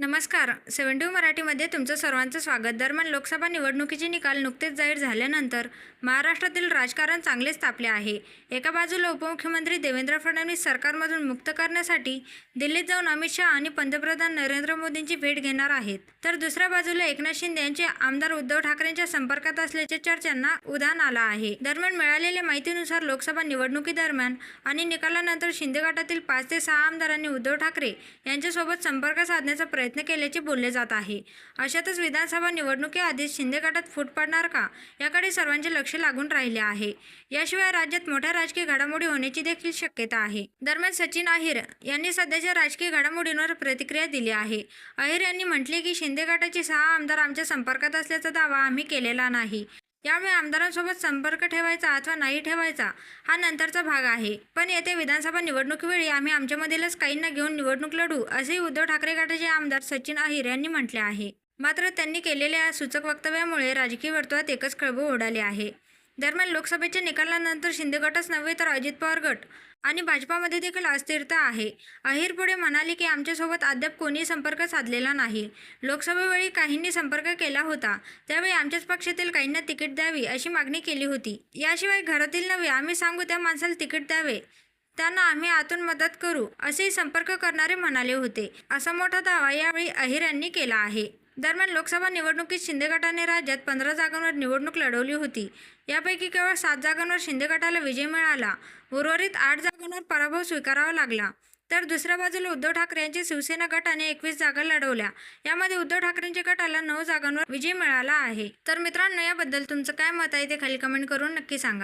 नमस्कार. सेवन टू मराठीमध्ये तुमचं सर्वांचं स्वागत. दरम्यान लोकसभा निवडणुकीचे निकाल नुकतेच जाहीर झाल्यानंतर महाराष्ट्रातील राजकारण चांगलेच तापले आहे. एका बाजूला उपमुख्यमंत्री देवेंद्र फडणवीस सरकारमधून मुक्त करण्यासाठी दिल्लीत जाऊन अमित शहा आणि पंतप्रधान नरेंद्र मोदींची भेट घेणार आहेत. तर दुसऱ्या बाजूला एकनाथ शिंदे यांचे आमदार उद्धव ठाकरेंच्या संपर्कात असल्याच्या चर्चांना उधाण आला आहे. दरम्यान मिळालेल्या माहितीनुसार लोकसभा निवडणुकीदरम्यान आणि निकालानंतर शिंदे गटातील पाच ते सहा आमदारांनी उद्धव ठाकरे यांच्यासोबत संपर्क साधण्याचा प्रयत्न प्रयत्न केल्याचे बोलले जात आहे. अशातच विधानसभा निवडणुकीआधीच शिंदे गटात फूट पडणार का? याकडे सर्वांचे लक्ष लागून राहिले आहे. याशिवाय राज्यात मोठ्या राजकीय घडामोडी होण्याची देखील शक्यता आहे. दरम्यान सचिन अहिर यांनी सध्याच्या राजकीय घडामोडींवर प्रतिक्रिया दिली आहे. अहिर यांनी म्हटले की शिंदे गटाचे सहा आमदार आमच्या संपर्कात असल्याचा दावा आम्ही केलेला नाही. यामुळे आमदारांसोबत संपर्क ठेवायचा अथवा नाही ठेवायचा हा नंतरचा भाग आहे. पण येथे विधानसभा निवडणुकीवेळी आम्ही आमच्यामधीलच काहींना घेऊन निवडणूक लढू असेही उद्धव ठाकरे गटाचे आमदार सचिन अहिर यांनी म्हटले आहे. मात्र त्यांनी केलेल्या सूचक वक्तव्यामुळे राजकीय वर्तुळात एकच खळबळ उडाली आहे. दरम्यान लोकसभेच्या निकालानंतर शिंदे गटच नव्हे तर अजित पवार गट आणि भाजपामध्ये देखील अस्थिरता आहे. अहिर पुढे म्हणाले की आमच्यासोबत अद्याप कोणी संपर्क साधलेला नाही. लोकसभेवेळी काहींनी संपर्क केला होता. त्यावेळी आमच्याच पक्षातील काहींना तिकीट द्यावी अशी मागणी केली होती. याशिवाय घरातील नव्हे आम्ही सांगू त्या माणसाला तिकीट द्यावे. त्यांना आम्ही आतून मदत करू असेही संपर्क करणारे म्हणाले होते. असा मोठा दावा यावेळी अहिर यांनी केला आहे. दरम्यान लोकसभा निवडणुकीत शिंदे गटाने राज्यात पंधरा जागांवर निवडणूक लढवली होती. यापैकी केवळ सात जागांवर शिंदे गटाला विजय मिळाला. उर्वरित आठ जागांवर पराभव स्वीकारावा लागला. तर दुसऱ्या बाजूला उद्धव ठाकरे यांची शिवसेना गटाने एकवीस जागा लढवल्या. यामध्ये उद्धव ठाकरेंच्या गटाला नऊ जागांवर विजय मिळाला आहे. तर मित्रांनो याबद्दल तुमचं काय मत आहे ते खाली कमेंट करून नक्की सांगा.